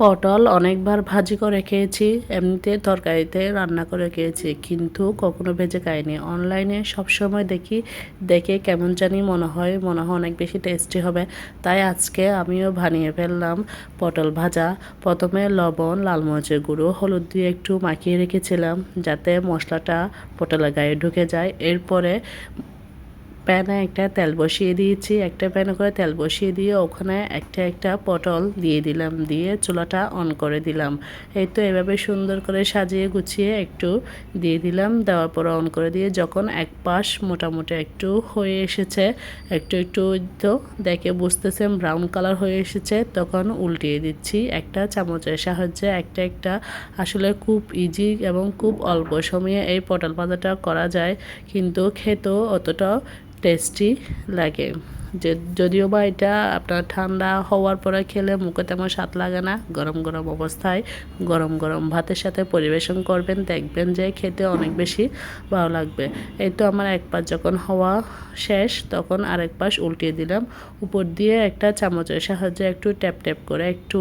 পটল অনেকবার ভাজি করে খেয়েছি, এমনিতে তরকারিতে রান্না করে খেয়েছি, কিন্তু কখনো ভেজে খাইনি। অনলাইনে সবসময় দেখি, দেখে কেমন জানি মনে হয় মনে হয় অনেক বেশি টেস্টি হবে। তাই আজকে আমিও বানিয়ে ফেললাম পটল ভাজা। প্রথমে লবণ, লাল মরিচের গুঁড়ো, হলুদ দিয়ে একটু মাখিয়ে রেখেছিলাম, যাতে মশলাটা পটলের গায়ে ঢুকে যায়। এরপরে প্যানে একটা তেল বসিয়ে দিয়েছি, একটা প্যানে করে তেল বসিয়ে দিয়ে ওখানে একটা একটা পটল দিয়ে দিলাম, দিয়ে চুলাটা অন করে দিলাম। এই তো এভাবে সুন্দর করে সাজিয়ে গুছিয়ে একটু দিয়ে দিলাম, দেওয়ার পর অন করে দিয়ে যখন এক পাশ মোটামুটি একটু হয়ে এসেছে, একটু একটু তো দেখে বুঝতেছেন ব্রাউন কালার হয়ে এসেছে, তখন উল্টিয়ে দিচ্ছি একটা চামচের সাহায্যে একটা একটা আসলে খুব ইজি এবং খুব অল্প সময়ে এই পটল পাতাটা করা যায়, কিন্তু খেতেও অতটা টেস্টি লাগে। যে, যদিও বা এটা আপনার ঠান্ডা হওয়ার পরে খেলে মুখে তেমন স্বাদ লাগে না, গরম গরম অবস্থায় গরম গরম ভাতের সাথে পরিবেশন করবেন, দেখবেন যে খেতে অনেক বেশি ভালো লাগবে। এই তো আমার এক পাশ যখন হওয়া শেষ, তখন আরেক পাশ উল্টিয়ে দিলাম। উপর দিয়ে একটা চামচের সাহায্যে একটু ট্যাপ ট্যাপ করে একটু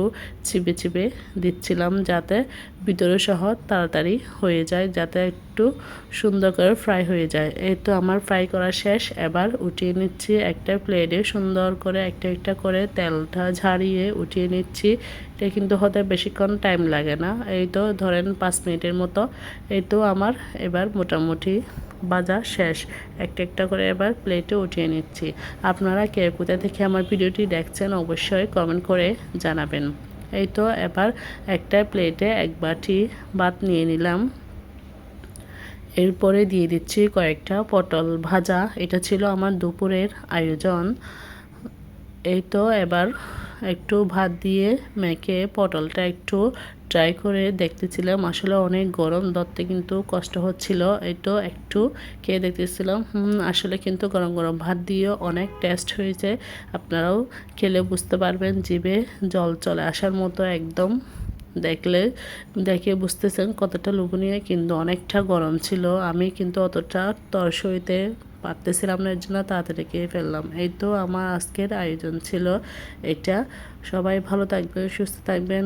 চিপে চিপে দিচ্ছিলাম যাতে ভিতরে সহ তাড়াতাড়ি হয়ে যায়, যাতে একটু সুন্দর করে ফ্রাই হয়ে যায়। এই তো আমার ফ্রাই করা শেষ। এবার উঠিয়ে নিচ্ছি একটা প্লেটে সুন্দর করে একটা একটা করে তেলটা ঝাড়িয়ে উঠিয়ে নিচ্ছি। এটা কিন্তু হতে বেশিক্ষণ টাইম লাগে না। এই তো ধরেন পাঁচ মিনিটের মতো। এই তো আমার এবার মোটামুটি বাজা শেষ। একটা একটা করে এবার প্লেটে উঠিয়ে নিচ্ছি। আপনারা কে কোথা থেকে আমার ভিডিওটি দেখছেন অবশ্যই কমেন্ট করে জানাবেন। এই তো এবার একটা প্লেটে এক বাটি ভাত নিয়ে নিলাম। এরপরে দিয়ে দিচ্ছি কয়েকটা পটল ভাজা। এটা ছিল আমার দুপুরের আয়োজন। এই তো এবার একটু ভাত দিয়ে মেখে পটলটা একটু ট্রাই করে দেখতেছিলাম। আসলে অনেক গরম, ধরতে কিন্তু কষ্ট হচ্ছিল। এই তো একটু খেয়ে দেখতেছিলাম। আসলে কিন্তু গরম গরম ভাত দিয়েও অনেক টেস্ট হয়েছে। আপনারাও খেলে বুঝতে পারবেন, জিভে জল চলে আসার মতো একদম। দেখলে দেখে বুঝতেছেন কতটা লোভনীয়, কিন্তু অনেকটা গরম ছিল। আমি কিন্তু অতটা তরস হইতে পারতেছিলাম না, এর জন্য তাড়াতাড়ি খেয়ে ফেললাম। এই তো আমার আজকের আয়োজন ছিল এটা। সবাই ভালো থাকবে সুস্থ থাকবেন।